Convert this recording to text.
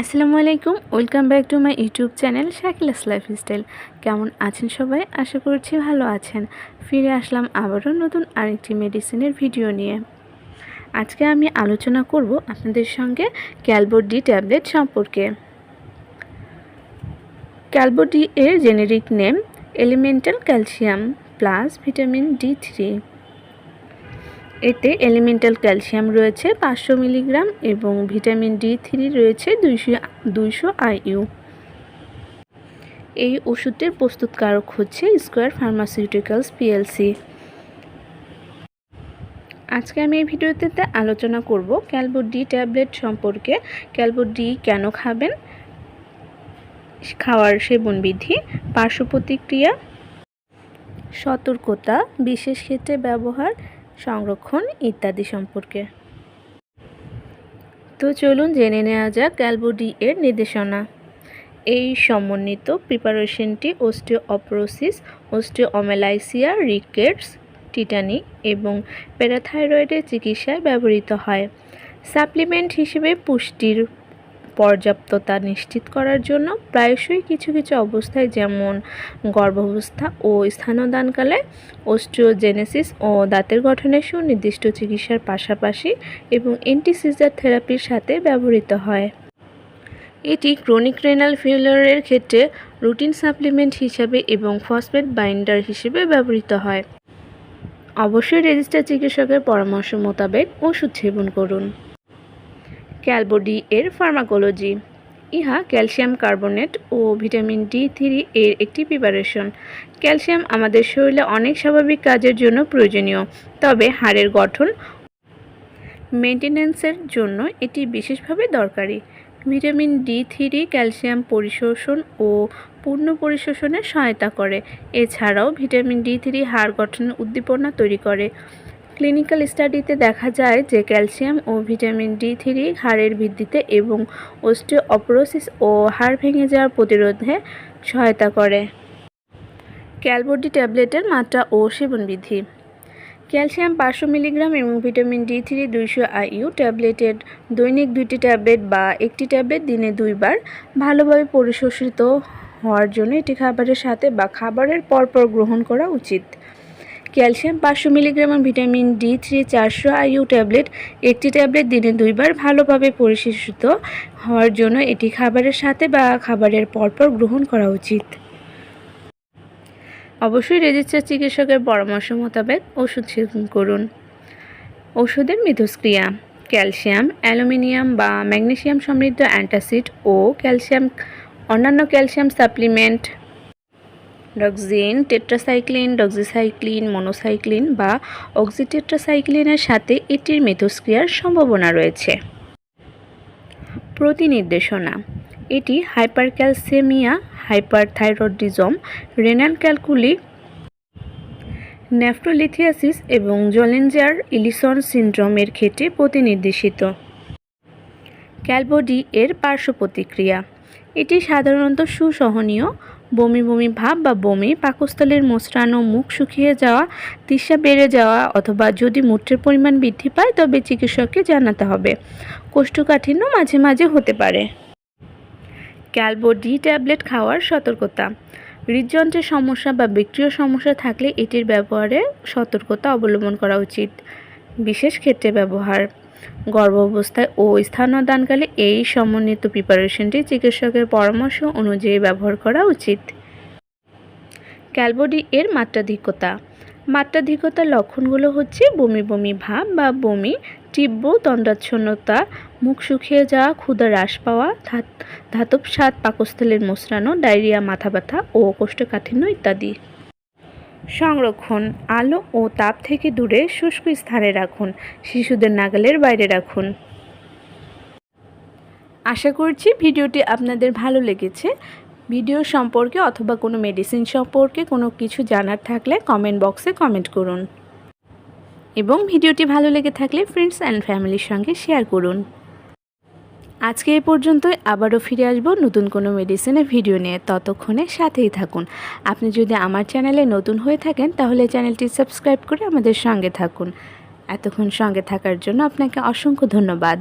আসসালামু আলাইকুম, welcome back to my YouTube channel Shakila's lifestyle. কেমন আছেন সবাই? আশা করছি ভালো আছেন। ফিরে আসলাম আবারও নতুন আরেকটি মেডিসিনের ভিডিও নিয়ে। আজকে আমি আলোচনা করব আপনাদের সঙ্গে ক্যালবোর ডি ট্যাবলেট সম্পর্কে। ক্যালবো ডি এর generic name elemental calcium plus vitamin D three এতে এলিমেন্টাল ক্যালসিয়াম রয়েছে পাঁচশো মিলিগ্রাম এবং ভিটামিন ডি থ্রি রয়েছে দুইশো দুইশো আইইউ। এই ওষুধটির প্রস্তুতকারক হচ্ছে স্কোয়ার ফার্মাসিউটিক্যালস পিএলসি। আজকে আমি এই ভিডিওতে আলোচনা করব ক্যালবো ডি ট্যাবলেট সম্পর্কে। ক্যালবো ডি কেন খাবেন? খাওয়ার সেবন বিধি পার্শ্ব প্রতিক্রিয়া, সতর্কতা, বিশেষ ক্ষেত্রে ব্যবহার সংরক্ষণ ইত্যাদি সম্পর্কে। তো চলুন জেনে নেওয়া যাক ক্যালবোডি এর নির্দেশনা। এই সমন্বিত প্রিপারেশনটি অস্টিওঅপরোসিস অস্টিওঅমেলাইসিয়া রিকেটস, টিটানি এবং প্যারাথাইরয়েডের চিকিৎসায় ব্যবহৃত হয়। সাপ্লিমেন্ট হিসেবে পুষ্টির পর্যাপ্ততা নিশ্চিত করার জন্য প্রায়শই কিছু কিছু অবস্থায় যেমন গর্ভাবস্থা ও স্থানদানকালে অস্ট্রিওজেনেসিস ও দাঁতের গঠনের সুনির্দিষ্ট চিকিৎসার পাশাপাশি এবং অ্যান্টিসিজার থেরাপির সাথে ব্যবহৃত হয়। এটি ক্রনিক রেনাল ফেলিওরের ক্ষেত্রে রুটিন সাপ্লিমেন্ট হিসাবে এবং ফসফেট বাইন্ডার হিসেবে ব্যবহৃত হয়। অবশ্যই রেজিস্টার চিকিৎসকের পরামর্শ মোতাবেক ওষুধ সেবন করুন। ক্যালবোডি এর ফার্মাকোলজি। ইহা ক্যালসিয়াম কার্বনেট ও ভিটামিন ডি থ্রি এর একটি প্রিপারেশন। ক্যালসিয়াম আমাদের শরীরে অনেক স্বাভাবিক কাজের জন্য প্রয়োজনীয়, তবে হাড়ের গঠন মেনটেন্যান্সের জন্য এটি বিশেষভাবে দরকারি। ভিটামিন ডি থ্রি ক্যালসিয়াম পরিশোষণ ও পূর্ণ পরিশোষণে সহায়তা করে। এছাড়াও ভিটামিন ডি থ্রি হাড় গঠনের উদ্দীপনা তৈরি করে। ক্লিনিক্যাল স্টাডিতে দেখা যায় যে ক্যালসিয়াম ও ভিটামিন ডি থ্রি হাড়ের বৃদ্ধিতে এবং অপরোসিস ও হাড় ভেঙে যাওয়ার প্রতিরোধে সহায়তা করে। ক্যালবোডি ট্যাবলেটের মাত্রা ও সেবনবিধি ক্যালসিয়াম পাঁচশো মিলিগ্রাম এবং ভিটামিন ডি থ্রি দুইশো আইইউ ট্যাবলেটের দৈনিক দুইটি ট্যাবলেট বা একটি ট্যাবলেট দিনে দুইবার ভালোভাবে পরিশোষিত হওয়ার জন্য এটি খাবারের সাথে বা খাবারের পরপর গ্রহণ করা উচিত। ক্যালসিয়াম পাঁচশো মিলিগ্রাম ভিটামিন ডি থ্রি, চারশো আইইউ ট্যাবলেট। একটি ট্যাবলেট দিনে দুইবার ভালোভাবে পরিশোষিত হওয়ার জন্য এটি খাবারের সাথে বা খাবারের পরপর গ্রহণ করা উচিত। অবশ্যই রেজিস্টার চিকিৎসকের পরামর্শ মোতাবেক ওষুধ সেবন করুন। ওষুধের মিথস্ক্রিয়া, ক্যালসিয়াম, অ্যালুমিনিয়াম বা ম্যাগনেসিয়াম সমৃদ্ধ অ্যান্টাসিড ও ক্যালসিয়াম, অন্যান্য calcium supplement doxin, tetracycline, doxycycline, minocycline বা অক্সিটেট্রাসাইক্লিনের সাথে এটির মিথস্ক্রিয়ার সম্ভাবনা রয়েছে। প্রতিনির্দেশনা, এটি hypercalcaemia, hyperthyroidism, renal calculi, nephrolithiasis এবং জলেঞ্জার ইলিসন সিন্ড্রোমের ক্ষেত্রে প্রতিনির্দেশিত। ক্যালবোডি এর পার্শ্ব প্রতিক্রিয়া, এটি সাধারণত সুসহনীয় বমি বমি ভাব বা বমি, পাকস্থলীর মোচড়ানো মুখ শুকিয়ে যাওয়া তৃষা বেড়ে যাওয়া অথবা যদি মূত্রের পরিমাণ বৃদ্ধি পায়, তবে চিকিৎসককে জানাতে হবে। কোষ্ঠকাঠিন্য মাঝে মাঝে হতে পারে। ক্যালবো ডি ট্যাবলেট খাওয়ার সতর্কতা। হৃদযন্ত্রের সমস্যা বা বিক্রিয় সমস্যা থাকলে এটির ব্যবহারে সতর্কতা অবলম্বন করা উচিত। বিশেষ ক্ষেত্রে ব্যবহার। গর্ভাবস্থায় ও স্থানদানকালে এই সমন্বিত প্রিপারেশনটি চিকিৎসকের পরামর্শ অনুযায়ী ব্যবহার করা উচিত। ক্যালবডি এর মাত্রাধিকতা। মাত্রাধিকতার লক্ষণগুলো হচ্ছে বমি বমি ভাব বা বমি, তীব্র তন্দ্রাচ্ছন্নতা মুখ শুকিয়ে যাওয়া, ক্ষুধা হ্রাস পাওয়া ধাতব স্বাদ পাকস্থলের মোচড়ানো ডায়রিয়া, মাথা ব্যথা ও কোষ্ঠকাঠিন্য ইত্যাদি। সংরক্ষণ, আলো ও তাপ থেকে দূরে শুষ্ক স্থানে রাখুন, শিশুদের নাগালের বাইরে রাখুন। আশা করছি ভিডিওটি আপনাদের ভালো লেগেছে। ভিডিও সম্পর্কে অথবা কোনো মেডিসিন সম্পর্কে কোনো কিছু জানার থাকলে কমেন্ট বক্সে কমেন্ট করুন। এবং ভিডিওটি ভালো লেগে থাকলে ফ্রেন্ডস অ্যান্ড ফ্যামিলির সঙ্গে শেয়ার করুন। আজকে এ পর্যন্তই, আবারও ফিরে আসব নতুন কোনো মেডিসিনের ভিডিও নিয়ে। ততক্ষণে সাথেই থাকুন। আপনি যদি আমার চ্যানেলে নতুন হয়ে থাকেন, তাহলে চ্যানেলটি সাবস্ক্রাইব করে আমাদের সঙ্গে থাকুন। এতক্ষণ সঙ্গে থাকার জন্য আপনাকে অসংখ্য ধন্যবাদ।